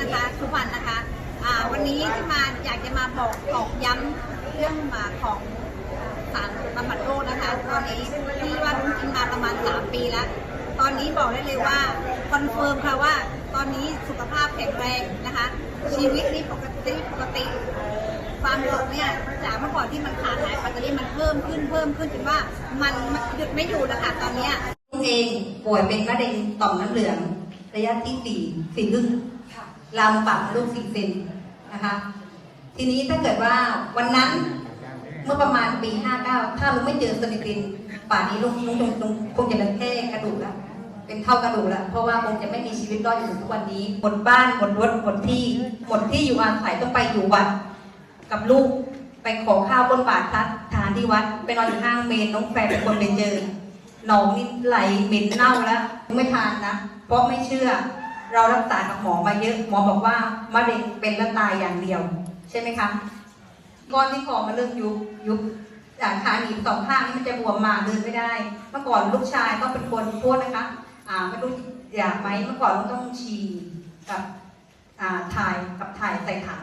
นะคะสุวรรณนะคะอ่าวันนี้ที่มาอยากจะมาบอกตอกย้ำเรื่องมาของสารบำบัดโรคนะคะ ตอนนี้ที่ว่าลุงกินมาประมาณ 3 ปีแล้ว ตอนนี้บอกได้เลยว่าคอนเฟิร์มค่ะว่าตอนนี้สุขภาพแข็งแรงนะคะ ชีวิตนี่ปกติปกติความสดเนี่ยจากเมื่อก่อนที่มันขาดหายไปตอนนี้มันเพิ่มขึ้นเพิ่มขึ้นจนว่ามันหยุดไม่อยู่แล้วค่ะตอนเนี้ยเองป่วยเป็นมะเร็งต่อมน้ำเหลืองระยะที่สี่สี่ลึก ลามปากลูกสี่เซนนะคะ ทีนี้ถ้าเกิดว่าวันนั้นเมื่อประมาณปี 59 ถ้าลุงไม่เจอสนิตินป่านนี้ลุงลุงลุงลุงคงจะเป็นแค่กระดูกแล้วเป็นเท่ากระดูกแล้วเพราะว่าคงจะไม่มีชีวิตรอดอยู่ถึงทุกวันนี้หมดบ้านหมดรถหมดที่หมดที่อยู่อาศัยต้องไปอยู่วัดกับลูกไปขอข้าวบนบาทพระทานที่วัดไปนอนอยู่ข้างเมนน้องแฟนเป็นคนไปเจอหนองนี่ไหลเหม็นเน่าแล้วไม่ทานนะเพราะไม่เชื่อ เรารักษากับหมอมาเยอะหมอบอกว่ามะเร็งเป็นและตายอย่างเดียว ใช่ไหมคะก้อนที่คอมันเริ่มยุบยุบจากขาหนีบสองข้างนี่มันจะบวมมาเดินไม่ได้ เมื่อก่อนลูกชายก็เป็นคนโทษนะคะ อ่าไม่รู้อยากไหมเมื่อก่อนต้องฉี่กับอ่าถ่ายกับถ่ายใส่ถัง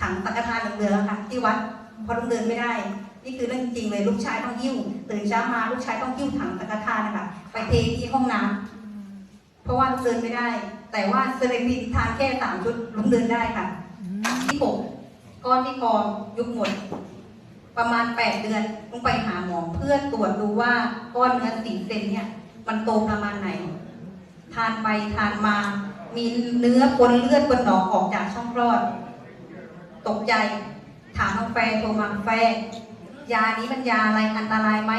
ถังสังฆทานเหลืองๆอะค่ะที่วัดเพราะต้องเดินไม่ได้ นี่คือเรื่องจริงเลยลูกชายต้องหิ้วตื่นเช้ามาลูกชายต้องหิ้วถังสังฆทานนะคะไปเทที่ห้องน้ำ เพราะว่าลูกเดินไม่ได้ แต่ว่าเซเลบิทานแค่สามชุดลุกเดินได้ค่ะ ที่ปกก้อนที่คอยุบหมด ประมาณแปดเดือนต้องไปหาหมอเพื่อตรวจดูว่าก้อนเนื้อสี่เซนเนี่ย มันโตประมาณไหน ทานไปทานมา มีเนื้อปนเลือดปนหนองออกจากช่องคลอด ตกใจถามน้องแฟนโทรมาแฟนยานี้มันยาอะไรอันตรายไหม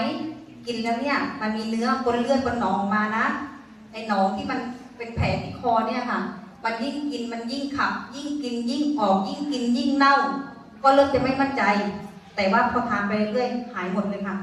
กินแล้วเนี่ย มันมีเนื้อปนเลือดปนหนองออกมานะ ไอ้หนองที่มันเป็นแผลที่คอเนี่ยค่ะ มันยิ่งกินมันยิ่งขับ ยิ่งกินยิ่งออกยิ่งกินยิ่งเน่า ก็เริ่มจะไม่มั่นใจ แต่ว่าพอทานไปเรื่อยๆหายหมดเลยค่ะ